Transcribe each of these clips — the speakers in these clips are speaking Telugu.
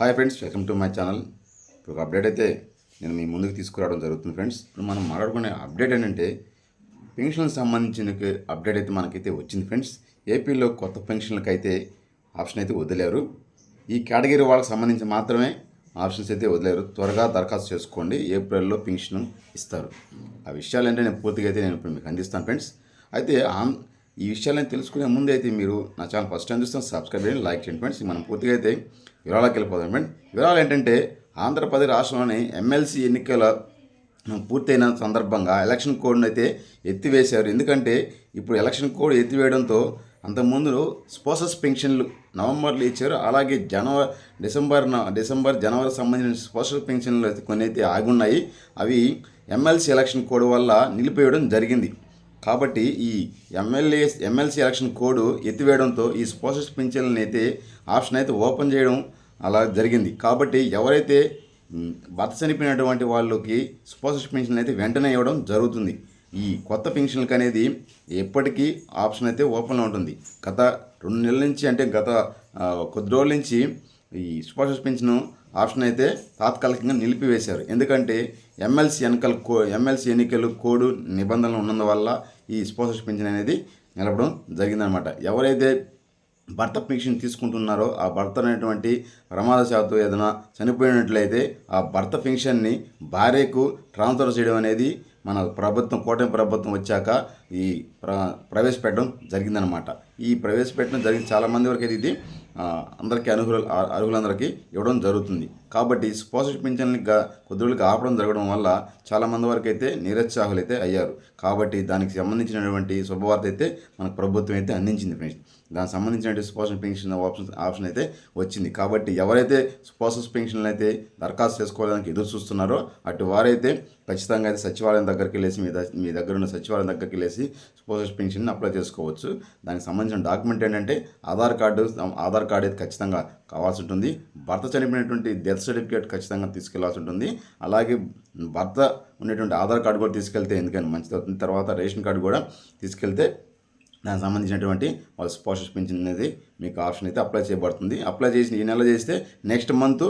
Hi friends welcome to my channel ఇప్పుడు ఒక అప్డేట్ అయితే నేను మీ ముందుకు తీసుకురావడం జరుగుతుంది ఫ్రెండ్స్ ఇప్పుడు మనం మాట్లాడుకునే అప్డేట్ ఏంటంటే పెన్షన్లకు సంబంధించిన అప్డేట్ అయితే మనకైతే వచ్చింది ఫ్రెండ్స్ ఏపీలో కొత్త పెన్షన్లకు అయితే ఆప్షన్ అయితే వదిలేరు. ఈ కేటగిరీ వాళ్ళకి సంబంధించి మాత్రమే ఆప్షన్స్ అయితే వదిలేరు. త్వరగా దరఖాస్తు చేసుకోండి. ఏప్రిల్లో పెన్షన్ ఇస్తారు. ఆ విషయాలు ఏంటంటే నేను పూర్తిగా అయితే నేను ఇప్పుడు మీకు అందిస్తాను ఫ్రెండ్స్ అయితే ఆన్ ఈ విషయాలను తెలుసుకునే ముందు అయితే మీరు నా ఛానల్ ఫస్ట్ టైం చూస్తాను సబ్స్క్రైబ్ చేయండి లైక్ చేయండి ఫ్రెండ్స్. మనం పూర్తిగా అయితే వివరాలకు వెళ్ళిపోదాం ఫ్రెండ్ వివరాలు ఏంటంటే ఆంధ్రప్రదేశ్ రాష్ట్రంలోని ఎమ్మెల్సీ ఎన్నికల పూర్తయిన సందర్భంగా ఎలక్షన్ కోడ్ను అయితే ఎత్తివేశారు. ఎందుకంటే ఇప్పుడు ఎలక్షన్ కోడ్ ఎత్తివేయడంతో అంతకుముందు స్పోసస్ పెన్షన్లు నవంబర్లో ఇచ్చారు. అలాగే జనవరి డిసెంబర్ డిసెంబర్ జనవరి సంబంధించిన స్పోసస్ పెన్షన్లు అయితే కొన్ని అయితే ఆగున్నాయి అవి ఎమ్మెల్సీ ఎలక్షన్ కోడ్ వల్ల నిలిపేయడం జరిగింది. కాబట్టి ఈ ఎమ్మెల్యే ఎమ్మెల్సీ ఎలక్షన్ కోడ్ ఎత్తివేయడంతో ఈ స్పోసెస్ పింఛన్లను అయితే ఆప్షన్ అయితే ఓపెన్ చేయడం అలా జరిగింది. కాబట్టి ఎవరైతే భర్త చనిపోయినటువంటి వాళ్ళకి స్పోసెస్ పెన్షన్ అయితే వెంటనే ఇవ్వడం జరుగుతుంది. ఈ కొత్త పెన్షన్లకు అనేది ఎప్పటికీ ఆప్షన్ అయితే ఓపెన్లో ఉంటుంది. గత రెండు నెలల నుంచి అంటే గత కొద్ది రోజుల నుంచి ఈ స్పోసెస్ పెన్షన్ ఆప్షన్ అయితే తాత్కాలికంగా నిలిపివేశారు. ఎందుకంటే ఎమ్మెల్సీ ఎన్నికల కో ఎమ్మెల్సీ ఎన్నికలు కోడ్ నిబంధనలు ఉన్నందువల్ల ఈ స్పోసస్ పెన్షన్ అనేది నిలపడం జరిగిందనమాట ఎవరైతే భర్త పెన్షన్ తీసుకుంటున్నారో ఆ భర్త అనేటువంటి ప్రమాదశాత్తు ఏదైనా చనిపోయినట్లయితే ఆ భర్త పెన్షన్ని భార్యకు ట్రాన్స్ఫర్ చేయడం అనేది మన ప్రభుత్వం కూటమి ప్రభుత్వం వచ్చాక ఈ ప్ర ప్రవేశపెట్టడం జరిగిందనమాట ఈ ప్రవేశపెట్టడం జరిగి చాలామంది వరకు అయితే ఇది అందరికీ అర్హులు అర్హులందరికీ ఇవ్వడం జరుగుతుంది. కాబట్టి స్పోసస్ పింఛన్ని గా కొద్ది రోజులకి ఆపడం జరగడం వల్ల చాలామంది వరకు అయితే నిరుత్సాహులు అయితే అయ్యారు. కాబట్టి దానికి సంబంధించినటువంటి శుభవార్త అయితే మనకు ప్రభుత్వం అయితే అందించింది ఫ్రెండ్స్. దానికి సంబంధించినటువంటి స్పోసస్ పెన్షన్ ఆప్షన్ ఆప్షన్ అయితే వచ్చింది. కాబట్టి ఎవరైతే స్పోసస్ పెన్షన్లు అయితే దరఖాస్తు చేసుకోవడానికి ఎదురు చూస్తున్నారో అటు వారైతే ఖచ్చితంగా అయితే సచివాలయం దగ్గరికి వెళ్ళేసి మీ మీ దగ్గర ఉన్న సచివాలయం దగ్గరికి వెళ్ళేసి స్పోసస్ పెన్షన్ అప్లై చేసుకోవచ్చు. దానికి సంబంధించిన డాక్యుమెంట్ ఏంటంటే ఆధార్ కార్డు ఆధార్ కార్డు అయితే ఖచ్చితంగా కావాల్సి ఉంటుంది. భర్త చనిపోయినటువంటి డెత్ సర్టిఫికేట్ ఖచ్చితంగా తీసుకెళ్ళాల్సి ఉంటుంది. అలాగే భర్త ఉన్నటువంటి ఆధార్ కార్డు కూడా తీసుకెళ్తే ఎందుకని మంచిది అవుతుంది. తర్వాత రేషన్ కార్డు కూడా తీసుకెళ్తే దానికి సంబంధించినటువంటి వాళ్ళ స్పాషస్ పెన్షన్ అనేది మీకు ఆప్షన్ అయితే అప్లై చేయబడుతుంది. అప్లై చేసి ఈ నెల చేస్తే నెక్స్ట్ మంత్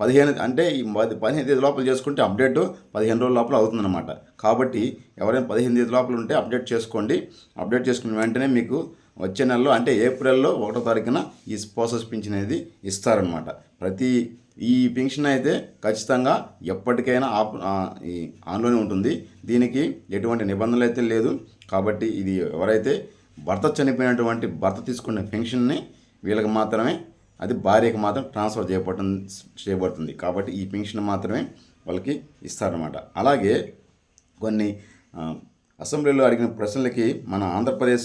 పదిహేను అంటే ఈ పది- పదిహేను తేదీ లోపల చేసుకుంటే అప్డేట్ పదిహేను రోజుల లోపల అవుతుందన్నమాట. కాబట్టి ఎవరైనా పదిహేను తేదీ లోపల ఉంటే అప్డేట్ చేసుకోండి. అప్డేట్ చేసుకున్న వెంటనే మీకు వచ్చే నెలలో అంటే ఏప్రిల్లో ఒకటో తారీఖున ఈ స్పాసస్ పెన్షన్ అనేది ఇస్తారనమాట ప్రతి ఈ పెన్షన్ అయితే ఖచ్చితంగా ఎప్పటికైనా ఆప్ ఆ, ఈ ఆన్లోనే ఉంటుంది. దీనికి ఎటువంటి నిబంధనలు అయితే లేదు. కాబట్టి ఇది ఎవరైతే భర్త చనిపోయినటువంటి భర్త తీసుకున్న పెన్షన్ని వీళ్ళకి మాత్రమే అది భార్యకు మాత్రం ట్రాన్స్ఫర్ చేయబడుతుంది చేయబడుతుంది. కాబట్టి ఈ పెన్షన్ మాత్రమే వాళ్ళకి ఇస్తారనమాట అలాగే కొన్ని అసెంబ్లీలో అడిగిన ప్రశ్నలకి మన ఆంధ్రప్రదేశ్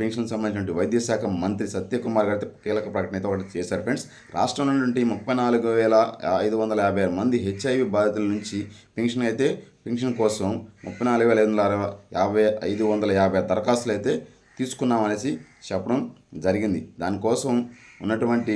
పెన్షన్ సంబంధించిన వైద్య శాఖ మంత్రి సత్యకుమార్ గారి కీలక ప్రకటన అయితే ఒకటి చేశారు ఫ్రెండ్స్. రాష్ట్రంలో నుండి ముప్పై నాలుగు వేల ఐదు వందల యాభై ఆరు మంది హెచ్ఐవి బాధితుల నుంచి పెన్షన్ అయితే పెన్షన్ కోసం ముప్పై నాలుగు వేల ఐదు వందల అరవై యాభై ఐదు వందల యాభై దరఖాస్తులు అయితే తీసుకున్నామనేసి చెప్పడం జరిగింది. దానికోసం ఉన్నటువంటి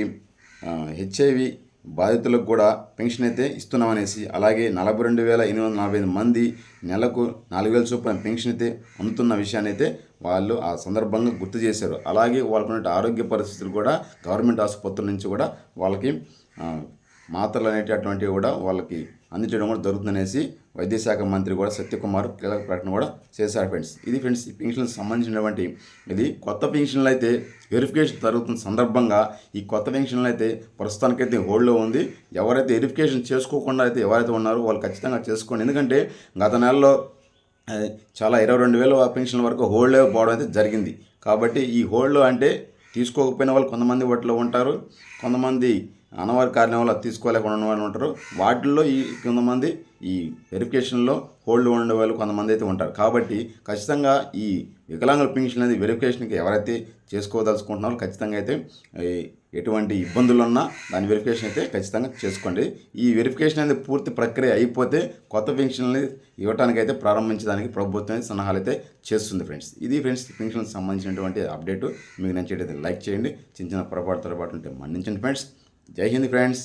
హెచ్ఐవి బాధితులకు కూడా పెన్షన్ అయితే ఇస్తున్నామనేసి అలాగే నలభై రెండు వేల ఎనిమిది వందల నలభై ఐదు మంది నెలకు నాలుగు వేల చొప్పున పెన్షన్ అయితే అందుతున్న విషయాన్ని అయితే వాళ్ళు ఆ సందర్భంగా గుర్తు చేశారు. అలాగే వాళ్ళకున్న ఆరోగ్య పరిస్థితులు కూడా గవర్నమెంట్ ఆసుపత్రుల నుంచి కూడా వాళ్ళకి మాత్రలు అనేటటువంటివి కూడా వాళ్ళకి అందించడం కూడా జరుగుతుందనేసి వైద్యశాఖ మంత్రి కూడా సత్యకుమార్ కీలక ప్రకటన కూడా చేశారు ఫ్రెండ్స్. ఇది ఫ్రెండ్స్ ఈ పెన్షన్లకు సంబంధించినటువంటి ఇది కొత్త పెన్షన్లు అయితే వెరిఫికేషన్ జరుగుతున్న సందర్భంగా ఈ కొత్త పెన్షన్లు అయితే ప్రస్తుతానికైతే హోల్డ్లో ఉంది. ఎవరైతే వెరిఫికేషన్ చేసుకోకుండా అయితే ఎవరైతే ఉన్నారో వాళ్ళు ఖచ్చితంగా చేసుకోండి. ఎందుకంటే గత నెలలో చాలా ఇరవై రెండు వేల పెన్షన్ల వరకు హోల్డ్లో పోవడం అయితే జరిగింది. కాబట్టి ఈ హోల్డ్లో అంటే తీసుకోకపోయిన వాళ్ళు కొంతమంది వాటిలో ఉంటారు. కొంతమంది అనవారి కారణం వల్ల తీసుకోలేకుండా వాళ్ళు ఉంటారు. వాటిల్లో ఈ కొంతమంది ఈ వెరిఫికేషన్లో హోల్డ్ ఉండే వాళ్ళు కొంతమంది అయితే ఉంటారు. కాబట్టి ఖచ్చితంగా ఈ వికలాంగుల పెన్షన్ అనేది వెరిఫికేషన్కి ఎవరైతే చేసుకోదలుచుకుంటున్నారో ఖచ్చితంగా అయితే ఎటువంటి ఇబ్బందులు ఉన్నా దాని వెరిఫికేషన్ అయితే ఖచ్చితంగా చేసుకోండి. ఈ వెరిఫికేషన్ అనేది పూర్తి ప్రక్రియ అయిపోతే కొత్త పెన్షన్ ఇవ్వడానికి అయితే ప్రారంభించడానికి ప్రభుత్వం అయితే సలహాలు అయితే చేస్తుంది ఫ్రెండ్స్. ఇది ఫ్రెండ్స్ పెన్షన్కి సంబంధించినటువంటి అప్డేట్. మీకు నచ్చేటైతే లైక్ చేయండి. చిన్న చిన్న పొరపాటు పొరపాటు ఉంటే మన్నించండి ఫ్రెండ్స్. జై హింద్ ఫ్రెండ్స్.